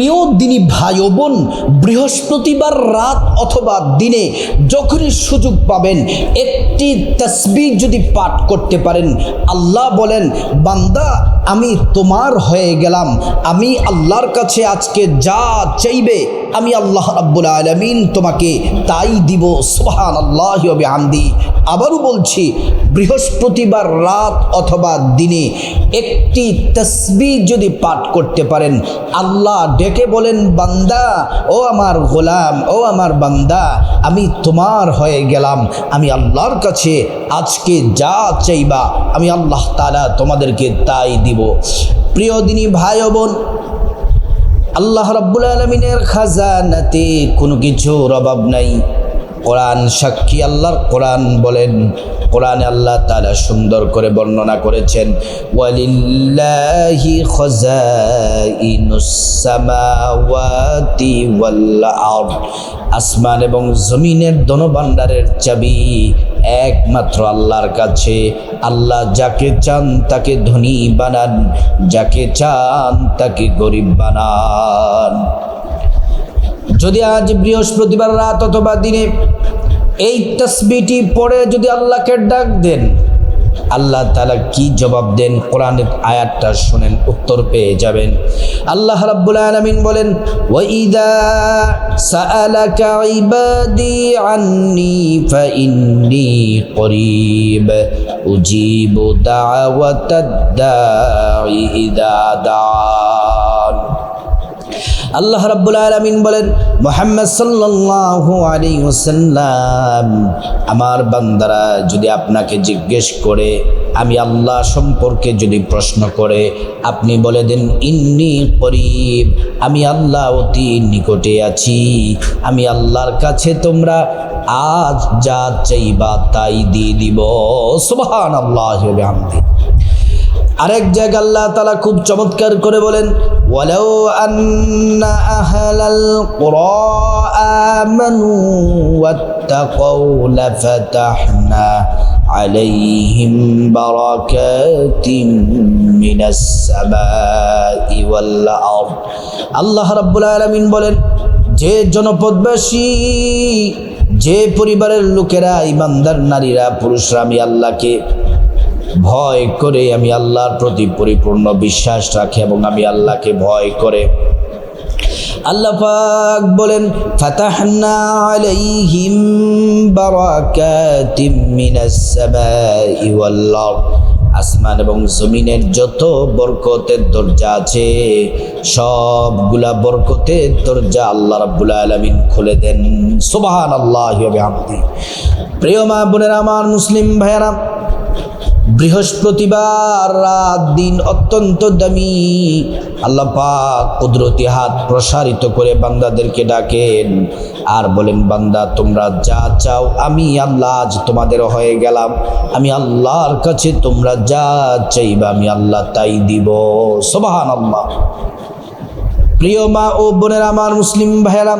প্রিয় দিনী ভাই ও বোন, বৃহস্পতিবার রাত অথবা দিনে যখনই সুযোগ পাবেন, একটি তসবি যদি পাঠ করতে পারেন, আল্লাহ বলেন, বান্দা, আমি তোমার হয়ে গেলাম। আমি আল্লাহর কাছে আজকে যা চাইবে আমি আল্লাহ রাব্বুল আলমিন তোমাকে তাই দিব সোহান আল্লাহ আমদি আবারও বলছি, বৃহস্পতিবার রাত অথবা দিনে একটি তসবি যদি পাঠ করতে পারেন, আল্লাহ ডেকে বলেন, বান্দা, ও আমার গোলাম, ও আমার বান্দা, আমি তোমার হয়ে গেলাম, আমি আল্লাহর কাছে আজকে যা চাইবা, আমি আল্লাহ তালা তোমাদেরকে তাই দিব। প্রিয় দিনী ভাই বোন আল্লাহ রাব্বুল আলমিনের খাজানাতে কোনো কিছুর অভাব নাই। কোরআন সাক্ষী আল্লাহর কোরআন বলেন, কোরআনে আল্লাহ তাআলা সুন্দর করে বর্ণনা করেছেন, ওয়ালিল্লাহি আসমান এবং জমিনের ধনভাণ্ডারের চাবি একমাত্র আল্লাহর কাছে। আল্লাহ যাকে চান তাকে ধনী বানান, যাকে চান তাকে গরিব বানান। যদি আজ বৃহস্পতিবার রাত অথবা দিনে এই তসবিটি পড়ে যদি আল্লাহকে ডাক দেন, আল্লাহ তালা কি জবাব দেন? কোরআনের আয়াতটা শোনেন, উত্তর পেয়ে যাবেন। আল্লাহ রাব্বুল আলামিন বলেন ওয়াইদা ফাইন্নি আল্লাহ রাব্বুল আলামিন বলেন, মোহাম্মদ আলাইহি ওয়াসাল্লাম, আমার বান্দারা যদি আপনাকে জিজ্ঞেস করে, আমি আল্লাহ সম্পর্কে যদি প্রশ্ন করে, আপনি বলে দেন, ইন্নি করিব, আমি আল্লাহ অতি নিকটে আছি, আমি আল্লাহর কাছে তোমরা আজ যা চাইবা তাই দিয়ে দিব। সুবহান আল্লাহ আরেক জায়গা আল্লাহ তালা খুব চমৎকার করে বলেন আমানু বারাকাতিম মিনাস সামাই ওয়াল আরদ। আল্লাহ রাব্বুল আলামিন বলেন, যে জনপদবাসী, যে পরিবারের লোকেরা, ইমানদার নারীরা, পুরুষরা, আমি আল্লাহকে ভয় করে আমি আল্লাহর প্রতি পরিপূর্ণ বিশ্বাস রাখি এবং আমি আল্লাহকে ভয় করে। আল্লাহ পাক বলেন ফাতাহনা আলাইহিম বারাকাতিম মিনাস সামাই আসমান এবং জমিনের যত বরকতের দরজা আছে, সবগুলা বরকতের দরজা আল্লাহ রাব্বুল আলামিন খুলে দেন। সুবহানাল্লাহি ওয়া বিহামদি প্রিয় মা বোনেরা, আমার মুসলিম ভাইয়েরা বৃহস্পতিবার রাত দিন অত্যন্ত দামি। আল্লাহ পাক কুদরতি হাত প্রসারিত করে বান্দাদেরকে ডাকেন আর বলেন, বান্দা, তোমরা যা চাও, আমি আল্লাহ আজ তোমাদের হয়ে গেলাম। আমি আল্লাহর কাছে তোমরা যা চাইবা, আমি আল্লাহ তাই দিব। সোবাহান আল্লাহ প্রিয় মা ও বোনের, আমার মুসলিম ভাইয়েরা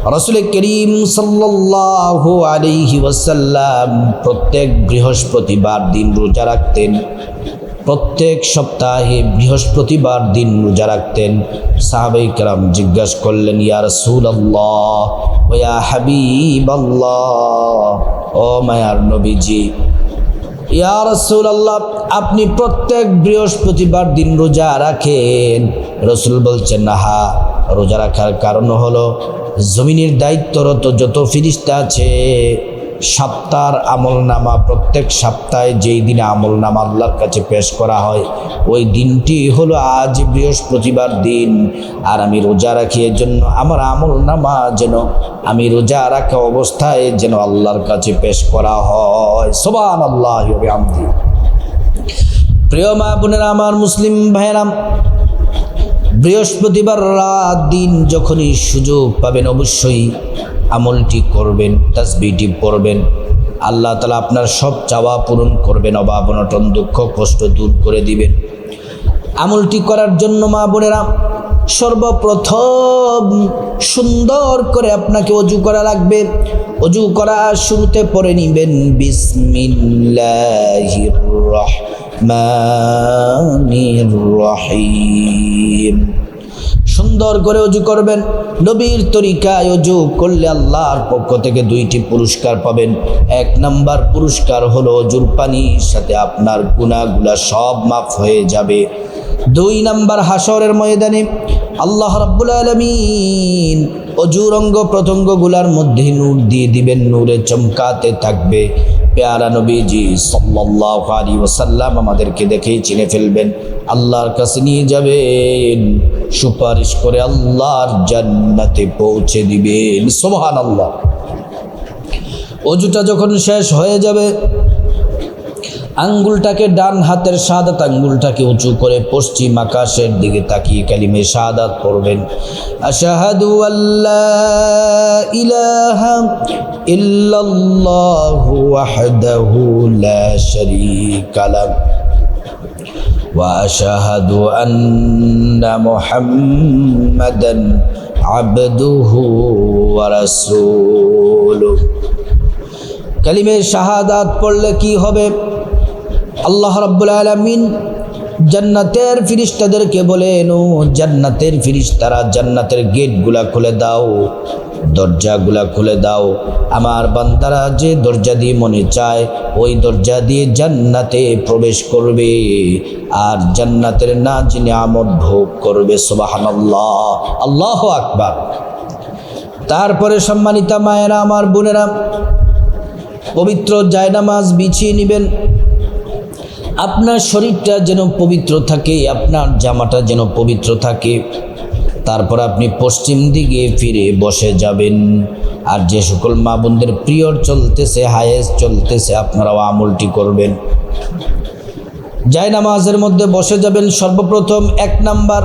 রসুল করিম সাল্লাহ আলিহি ওয়াসাল্লাম প্রত্যেক বৃহস্পতিবার দিন রোজা রাখতেন। প্রত্যেক সপ্তাহে বৃহস্পতিবার দিন রোজা রাখতেন। সাহাবাই কালাম জিজ্ঞাসা করলেন, ইয়া রসুল আল্লাহ ও ইয়া হাবিব আল্লাহ ও মায়ার নবীজি, ইয়া রসুল আল্লাহ আপনি প্রত্যেক বৃহস্পতিবার দিন রোজা রাখেন? রসুল বলছেন হা রোজা রাখার কারণ হলো জমিনের দায়িত্বরত যত ফিরিস্তা আছে সপ্তাহ আমল নামা প্রত্যেক সপ্তাহে যেই দিনে আমল নামা আল্লাহর কাছে পেশ করা হয়, ওই দিনটি হলো আজ বৃহস্পতিবার দিন। আর আমি রোজা রাখি এর জন্য আমার আমল নামা যেন আমি রোজা রাখা অবস্থায় যেন আল্লাহর কাছে পেশ করা হয়। সোবান আল্লাহ প্রিয় মা বোনেরা, আমার মুসলিম ভাইরাম বৃহস্পতিবার রাত দিন যখনই সুযোগ পাবেন অবশ্যই আমলটি করবেন তাসবিটি পড়বেন। আল্লাহ তালা আপনার সব চাওয়া পূরণ করবেন, অভাব, অনটন, দুঃখ, কষ্ট দূর করে দিবেন। আমলটি করার জন্য মা বোনেরা সর্বপ্রথম সুন্দর করে আপনাকে অজু করা লাগবে। অজু করা শুরুতে পড়ে নিবেন বিসমিল্লাহির রহিম। সুন্দর করে অজু করবেন, নবীর তরিকায় অজু করলে আল্লাহর পক্ষ থেকে দুইটি পুরস্কার পাবেন। এক নাম্বার পুরস্কার হলো অজুর পানির সাথে আপনার গুণাগুলা সব মাফ হয়ে যাবে। দুই নাম্বার হাসরের ময়দানে আল্লাহ রাব্বুল আলমিন অজুর অঙ্গ মধ্যে নূর দিয়ে দিবেন, নূরে চমকাতে থাকবে। পেয়ারা নবীজি সাল্লি ওসাল্লাম আমাদেরকে দেখেই চিনে ফেলবেন। আল্লাহর কাছে নিয়ে যাবেন। সুপারিশ করে আল্লাহর জান্নাতে পৌঁছে দিবেন। সোহান সুবহানাল্লাহ। অজুটা যখন শেষ হয়ে যাবে আঙ্গুলটাকে ডান হাতের সাদাত আঙ্গুলটাকে উঁচু করে পশ্চিম আকাশের দিকে তাকিয়ে কালিমে সাদাত পড়বেন আশাহাদু আল্লাহ ইলাহা ইল্লাল্লাহু ওয়াহদাহু লা শারীকা লাহ واشهد ان محمدا عبده ورسوله কালিমে শাহাদাত পড়লে কি হবে আল্লাহ রাব্বুল আলামিন জান্নাতের ফিরিস্তাদেরকে বলেন ও জান্নাতের ফিরিস্তারা জান্নাতের গেটগুলা খুলে দাও, দরজাগুলা খুলে দাও। আমার বান্দারা যে দরজা দিয়ে মনে চায়, ওই দরজা দিয়ে জান্নাতে প্রবেশ করবে। আর জান্নাতের না যিনি আমদ ভোগ করবে সুবাহান আল্লাহ আল্লাহ আকবার। তারপরে সম্মানিতা মায়েরা, আমার বোনেরা, পবিত্র জায়নামাজ বিছিয়ে নেবেন। আপনার শরীরটা যেন পবিত্র থাকে, আপনার জামাটা যেন পবিত্র থাকে। তারপর আপনি পশ্চিম দিকে ফিরে বসে যাবেন। আর যে সকল মা বোনদের প্রিয়র চলতেছে, হায়েস চলতেছে, আপনারাও আমলটি করবেন। যাই নামাজের মধ্যে বসে যাবেন, সর্বপ্রথম এক নাম্বার।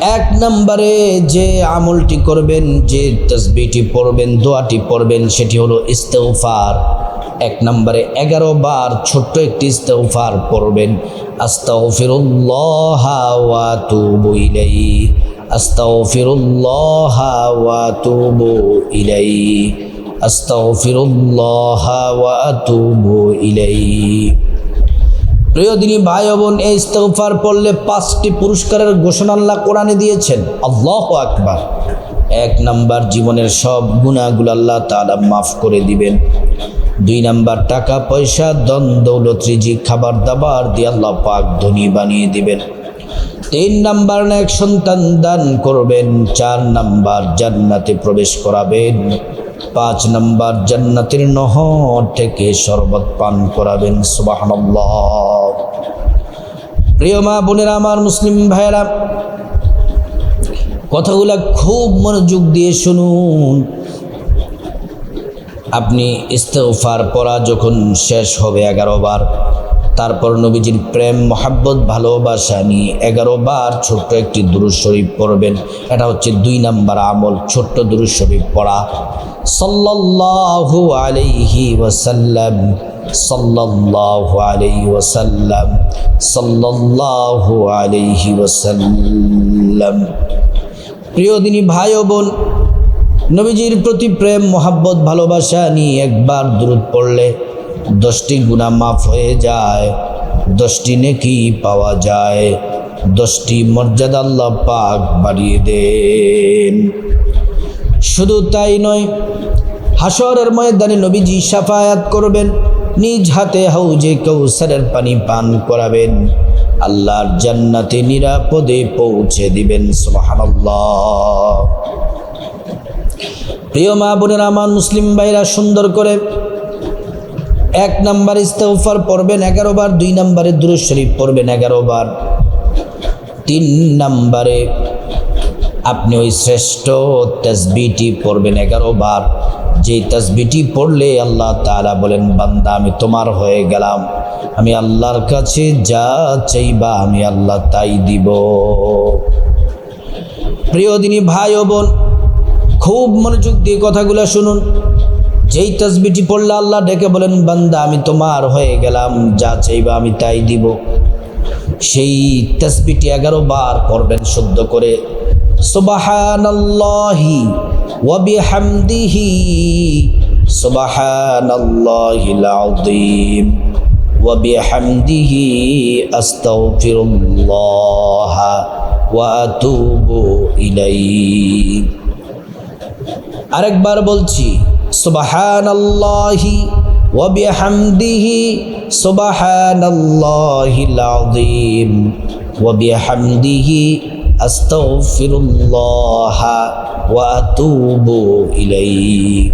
এক নম্বরে যে আমলটি করবেন, যে তসবিটি পড়বেন, দোয়াটি পড়বেন, সেটি হলো ইস্তেউফার এক নম্বরে এগারো বার ছোট্ট একটি ইস্তেউফার পড়বেন। আস্তাগফিরুল্লাহ ওয়া তুবু ইলাইহি। আস্তাগফিরুল্লাহ ওয়া তুবু ইলাইহি। আস্তাগফিরুল্লাহ ওয়া তুবু ইলাইহি। প্রিয় দিনী ভাই বোন, এই ইস্তফার পড়লে পাঁচটি পুরস্কারের ঘোষণা আল্লাহ কোরআনে দিয়েছেন। আল্লাহ আকবার। এক নাম্বার জীবনের সব গুণাগুলো আল্লাহ তাআলা মাফ করে দিবেন। দুই নাম্বার, টাকা, পয়সা দন দৌলত রিজি খাবার, দাবার দিয়ে আল্লাহ পাক ধনী বানিয়ে দিবেন। তিন নাম্বার এক সন্তান দান করবেন। চার নাম্বার, জান্নাতে প্রবেশ করাবেন। পাঁচ নাম্বার, জান্নাতের নহর থেকে শরবত পান করাবেন। সুবহানাল্লাহ। প্রিয় মা বোনেরা, আমার মুসলিম ভাইয়েরা কথাগুলা খুব মনোযোগ দিয়ে শুনুন। আপনি ইস্তফার পড়া যখন শেষ হবে এগারো বার, তারপর নবীজির প্রেম, মহাব্বত, ভালোবাসা নিয়ে এগারো বার ছোট্ট একটি দুরুজ শরীফ পড়বেন। এটা হচ্ছে দুই নাম্বার আমল, ছোট্ট দুরুজ শরীফ পড়া। সাল্লাল্লাহু আলাইহি ওয়াসাল্লাম, সাল্লাল্লাহু আলাইহি ওয়াসাল্লাম, সাল্লাল্লাহু আলাইহি ওয়াসাল্লাম। প্রিয় দিনী ভাই ও বোন, নবীজির প্রতি প্রেম, মোহাব্বত, ভালোবাসা নিয়ে একবার দূরত পড়লে দশটি গুণা মাফ হয়ে যায়, দশটি নেকি পাওয়া যায়, দশটি মর্যাদা আল্লাহ পাক বাড়িয়ে দেন। শুধু তাই নয়, হাসরের ময়দানে নবীজি সাফায়াত করবেন, নিজ হাতে হাউজে কৌসারের পানি পান করাবেন। আল্লাহর জান্নাতে নিরাপদে পৌঁছে দিবেন প্রিয় মা বোনেরা আমার মুসলিম ভাইরা, সুন্দর করে এক নাম্বার ইস্তফার পড়বেন এগারো বার, দুই নাম্বারে দুরুদ শরীফ পড়বেন এগারো বার। তিন নাম্বারে আপনি ওই শ্রেষ্ঠ তসবিটি পড়বেন এগারো বার। যে তসবিটি পড়লে আল্লাহ তারা বলেন, বান্দা, আমি তোমার হয়ে গেলাম। আমি আল্লাহর কাছে যা চাইবা আমি আল্লাহ তাই দিব। প্রিয় দিনী ভাই ও বোন, খুব মনোযোগ দিয়ে কথাগুলো শুনুন। যেই তসবিটি পড়লে আল্লাহ ডেকে বলেন, বান্দা, আমি তোমার হয়ে গেলাম, যা চাইবা আমি তাই দিব। সেই তসবিটি এগারো বার করবেন শুদ্ধ করে। সুবাহানাল্লাহি ওয়াবিহামদিহি ওয়াবিহামদিহি আস্তাগফিরুল্লাহ وأتوب إليه আরেকবার বলছি সুবহানাল্লাহি ওয়া বিহামদিহি সুবহানাল্লাহিল আযীম ওয়া বিহামদিহি আস্তাগফিরুল্লাহ ওয়া আতুবু ইলাইহি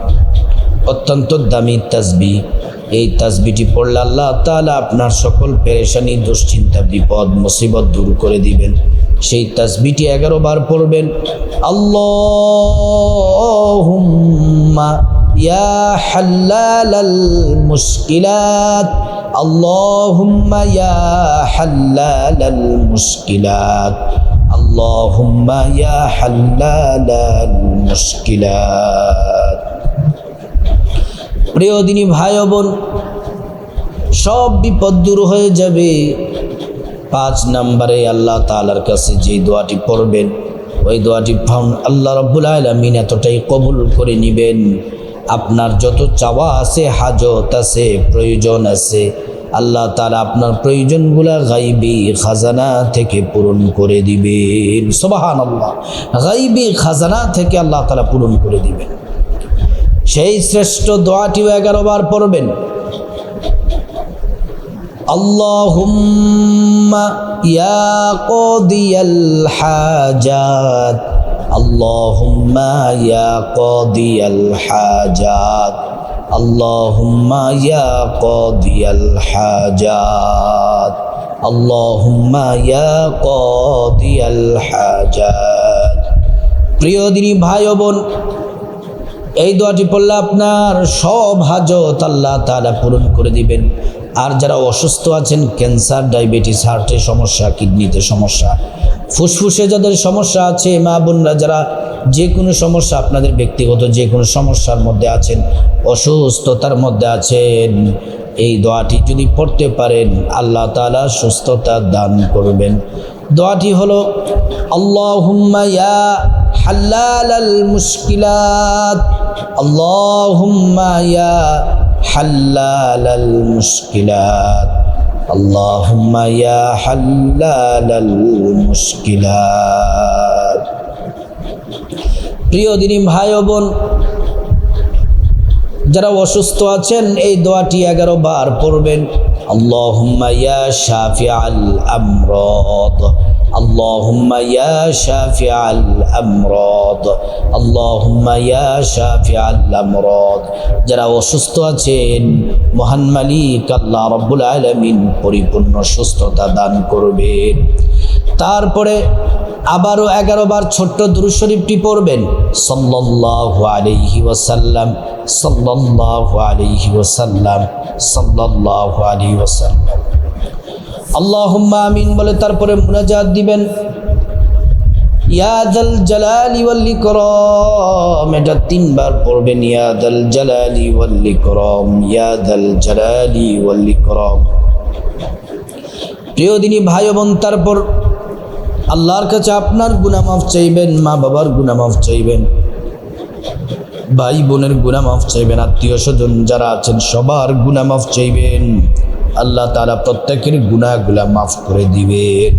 অত্যন্ত দামি তসবি। এই তাজবিটি পড়লে আল্লাহ তালা আপনার সকল পেরেশানি, দুশ্চিন্তা, বিপদ, মুসিবত দূর করে দিবেন। সেই তাজবিটি এগারো বার পড়বেন। আল্লাহুম্মা ইয়া হাল্লালাল মুশকিলাত। আল্লাহুম্মা ইয়া হাল্লালাল মুশকিলাত। আল্লাহুম্মা ইয়া হাল্লালাল মুশকিলাত। প্রিয় দিনী ভাই বোন, সব বিপদ দূর হয়ে যাবে। পাঁচ নম্বরে আল্লাহ তালার কাছে যে দোয়াটি পড়বেন, ওই দোয়াটি ফাউন আল্লাহ রব্বুল আলমিন এতটাই কবুল করে নিবেন। আপনার যত চাওয়া আছে, হাজত আছে, প্রয়োজন আছে, আল্লাহ তালা আপনার প্রয়োজনগুলা গাইবি খাজানা থেকে পূরণ করে দিবেন। সোবাহান আল্লাহ গাইবি খাজানা থেকে আল্লাহ তালা পূরণ করে দিবেন। সেই শ্রেষ্ঠ দোয়াটিও এগারো বার পড়বেন ইয়া কদিয়াল ইয়া কদিয়াল প্রিয় দিনী ভাই বোন এই দোয়াটি পড়লে আপনার সব হাজত আল্লাহ তাআলা পূরণ করে দিবেন। আর যারা অসুস্থ আছেন, ক্যান্সার, ডায়াবেটিস হার্টের সমস্যা, কিডনিতে সমস্যা, ফুসফুসে যাদের সমস্যা আছে, মা বোনরা যারা যে কোনো সমস্যা আপনাদের ব্যক্তিগত যে কোনো সমস্যার মধ্যে আছেন, অসুস্থতার মধ্যে আছেন, এই দোয়াটি যদি পড়তে পারেন, আল্লাহ তাআলা সুস্থতা দান করবেন। দোয়াটি হলো হাল্লালাল মুশকিলাত হাল্লালাল মুশকিলাত প্রিয় দিনী ভাই বোন, যারা অসুস্থ আছেন, এই দোয়াটি এগারো বার পড়বেন। আল্লাহুম্মা ইয়া শাফিআল আমরাদ اللهم يا شافع الامراض اللهم يا شافع الامراض যারা অসুস্থ আছেন মহান মালিক আল্লাহ রব্বুল আলামিন পরিপূর্ণ সুস্থতা দান করবেন তারপরে আবারও এগারো বার ছোট্ট দুরূদ শরীফটি পড়বেন। সাল্লাল্লাহু আলাইহি ওয়াসাল্লাম, সাল্লাল্লাহু আলাইহি ওয়াসাল্লাম, সাল্লাল্লাহু আলাইহি ওয়াসাল্লাম। আল্লাহুম্মা আমিন বলে তারপরে মুনাজাত দিবেন। ইয়াদাল জালালি ওয়াল ইকরাম, এটা তিনবার পড়বেন। ইয়াদাল জালালি ওয়াল ইকরাম ইয়াদাল জালালি ওয়াল ইকরাম। প্রিয় দিনী ভাই বোন, তারপর আল্লাহর কাছে আপনার গুনামাফ চাইবেন, মা বাবার গুনামাফ চাইবেন, ভাই বোনের গুনামাফ চাইবেন, আত্মীয় স্বজন যারা আছেন সবার গুনামাফ চাইবেন। আল্লাহ তালা প্রত্যেকের গুনাহগুলা মাফ করে দিবেন।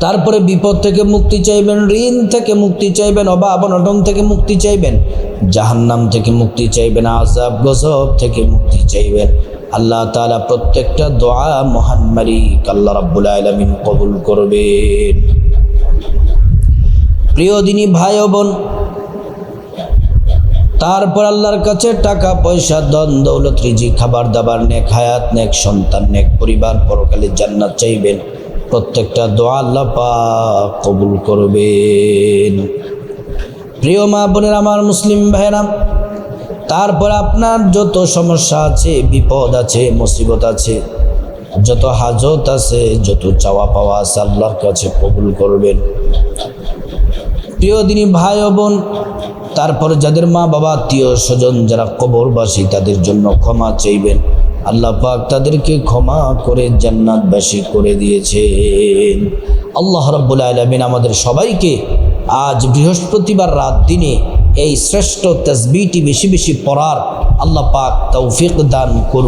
তারপরে বিপদ থেকে মুক্তি চাইবেন, ঋণ থেকে মুক্তি চাইবেন, অভাব, অনটন থেকে মুক্তি চাইবেন, জাহান্নাম থেকে মুক্তি চাইবেন আজাব গজব থেকে মুক্তি চাইবেন। আল্লাহ তালা প্রত্যেকটা দোয়া মহান মালিক আল্লাহ রাব্বুল আলমিন কবুল করবেন। প্রিয় দিনী ভাই বোন, তারপর আল্লাহর কাছে টাকা, পয়সা দন দৌলত রিজি খাবার, দাবার, নেক হায়াত, নেক সন্তান, নেক পরিবার পরকালে জান্নাত চাইবেন। প্রত্যেকটা দোয়া আল্লাহ কবুল করবেন। প্রিয় মা বোনের, আমার মুসলিম ভাইরা তারপর আপনার যত সমস্যা আছে, বিপদ আছে, মুসিবত আছে, যত হাজত আছে, যত চাওয়া পাওয়া আছে, আল্লাহর কাছে কবুল করবেন। প্রিয় দিনী ভাই বোন, তারপর যাদের মা বাবা, আত্মীয় স্বজন যারা কবরবাসী, তাদের জন্য ক্ষমা চাইবেন। আল্লাহ পাক তাদেরকে ক্ষমা করে জান্নাতবাসী করে দিয়েছেন। আল্লাহ রব্বুল আলমিন আমাদের সবাইকে আজ বৃহস্পতিবার রাত দিনে এই শ্রেষ্ঠ তসবিটি বেশি বেশি পড়ার আল্লাহ পাক তৌফিক দান করুন